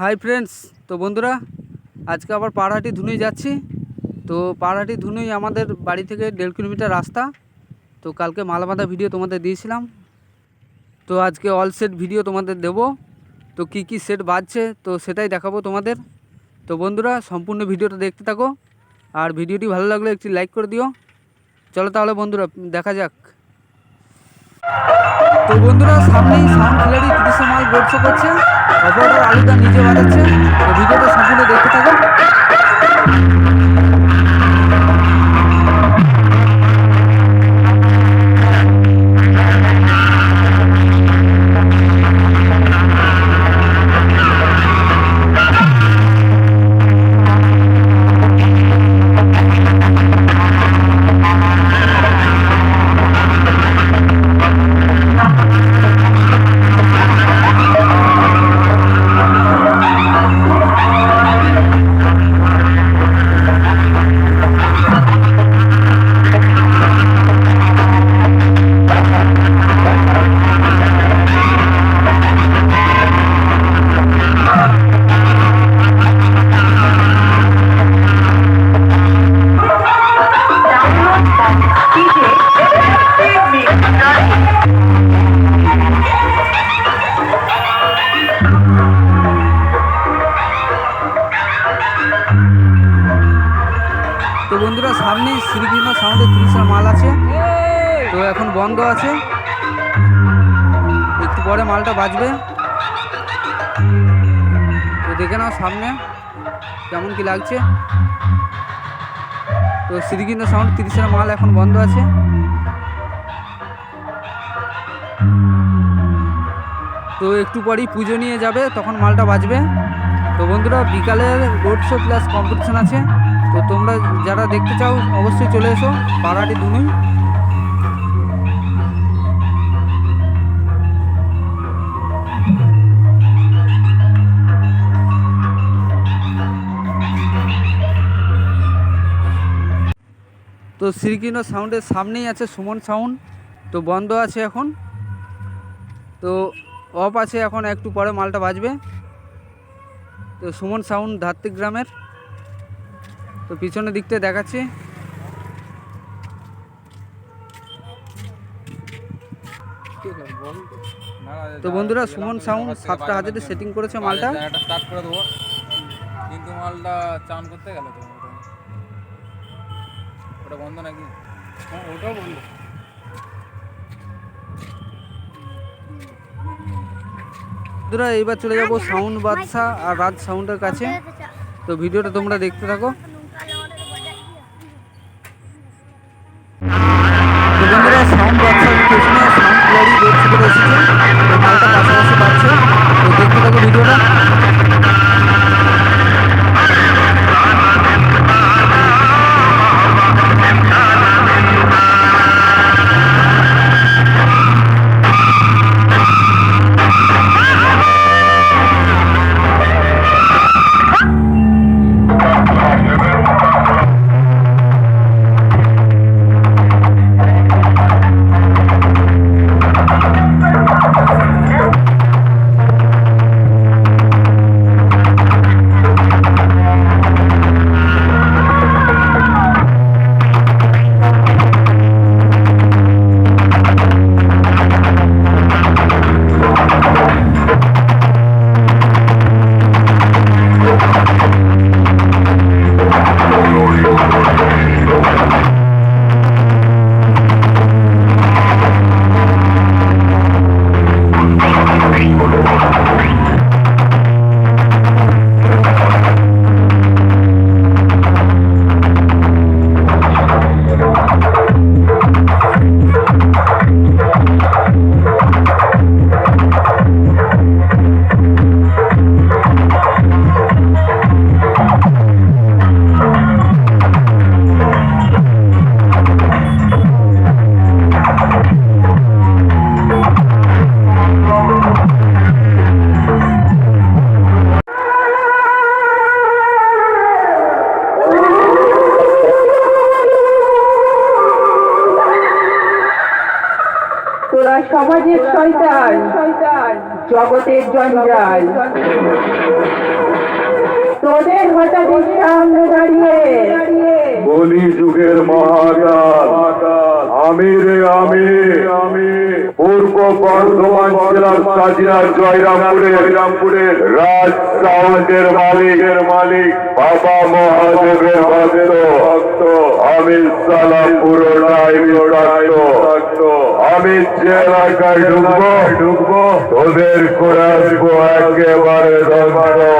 Hi friends, তো বন্ধুরা, আজকে আবার পাড়াহাটি ধুনুই যাচ্ছি। তো পাড়াহাটি ধুনুই আমাদের বাড়ি থেকে দেড় কিলোমিটার রাস্তা। তো কালকে মালামাদা ভিডিও তোমাদের দিয়েছিলাম। তো আজকে অল সেট ভিডিও তোমাদের দেবো। তো কি কি সেট বাজছে, তো সেটাই দেখাবো তোমাদের। তো বন্ধুরা, সম্পূর্ণ ভিডিওটা দেখতে থাকো। আর ভিডিওটি ভালো লাগলে একটি লাইক করে দিও। চলো তাহলে বন্ধুরা, দেখা যাক। তো বন্ধুরা, সামনেই সাউন্ড খিলাড়ি তিরিশে মাল বোর্ড শো করছে। অপারেটর আলুটা নিজে বাড়াচ্ছে তো সম্পূর্ণ দেখতে থাকো সামনেই শ্রীকৃষ্ণ সাউন্ডের তিরিশের মাল আছে। তো এখন বন্ধ আছে। একটু পরে মালটা বাজবে। তো দেখে নাও সামনে কেমন কি লাগছে। তো শ্রীকৃষ্ণ সাউন্ড তিরিশের মাল এখন বন্ধ আছে। তো একটু পরেই পুজো নিয়ে যাবে, তখন মালটা বাজবে। তো বন্ধুরা, বিকালের রোড শো প্লাস কম্পিটিশন আছে। তো তোমরা যারা দেখতে চাও, অবশ্যই চলে এসো, পাড়াটি দুনুই। তো শ্রীকৃষ্ণ সাউন্ডের সামনেই আছে সুমন সাউন্ড। তো বন্ধ আছে এখন। তো অফ আছে এখন, একটু পরে মালটা বাজবে। তো সুমন সাউন্ড ধাত্রিক গ্রামের। তো পিছনের দিকটা দেখাচ্ছি। তো বন্ধুরা, সুমন সাউন্ড, সাতটা হাজারে সেটিং করেছে মালটা। স্টার্ট করে দেবো কিন্তু মালটা চান করতে গেল তো ওটা। বন্ধ নাকি ওটাও বন্ধ বন্ধুরা, এইবার চলে যাব সাউন্ড বাদশা আর রাজ সাউন্ডের কাছে। তো ভিডিওটা তোমরা দেখতে থাকো। জগতের জঞ্জাল। তোদের হঠাৎ সামনে দাঁড়িয়ে। বলি যুগের মহাকাল। আমিরে আমি আমি পূর্ব বর্ধমান জেলার সাজিয়া জয়রামপুরের রামপুরের রাজ সাউন্ডের মালিকের মালিক, বাবা মহাদেবের ভক্ত আমি সালা পুরোটাই আমি এলাকায় ঢুকবো ঢুকবো তোদের করে একেবারে ধ্বংস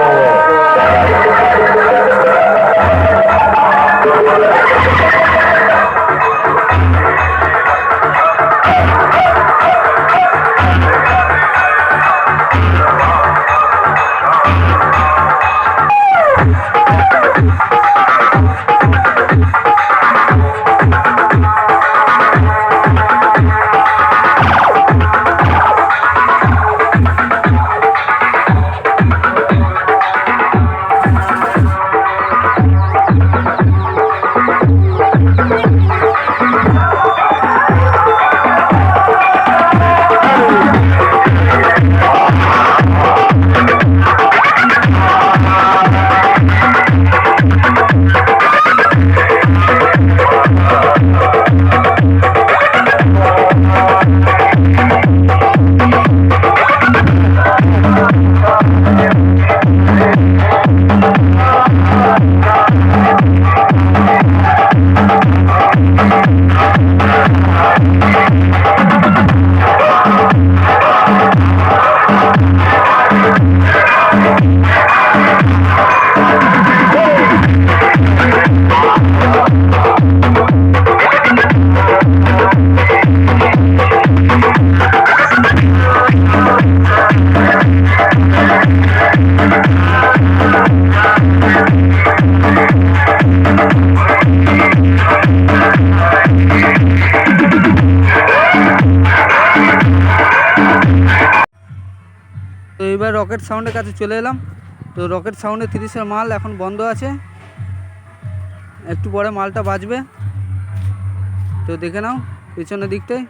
রকেট সাউন্ডের কাছে চলে এলাম। তো রকেট সাউন্ডে তিরিশের মাল এখন বন্ধ আছে। একটু পরে মালটা বাজবে। তো দেখে নাও পেছনের দিকটাই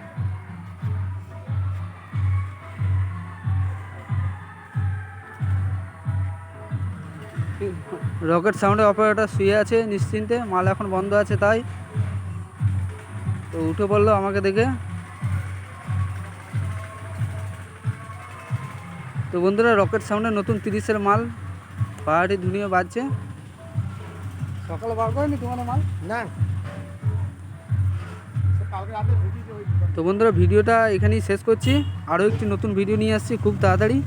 রকেট সাউন্ডের অপারেটর শুয়ে আছে নিশ্চিন্তে। মাল এখন বন্ধ আছে তাই। তো উঠে পড়ল আমাকে দেখে। তো বন্ধুরা রকেট সাউন্ডে নতুন তিরিশের মাল। পাহাড়ি ধুনিয়ে বাজছে। সকালে বার করেনি তোমার মাল? না। তো বন্ধুরা ভিডিওটা এখানেই শেষ করছি। আরও একটি নতুন ভিডিও নিয়ে আসছি খুব তাড়াতাড়ি।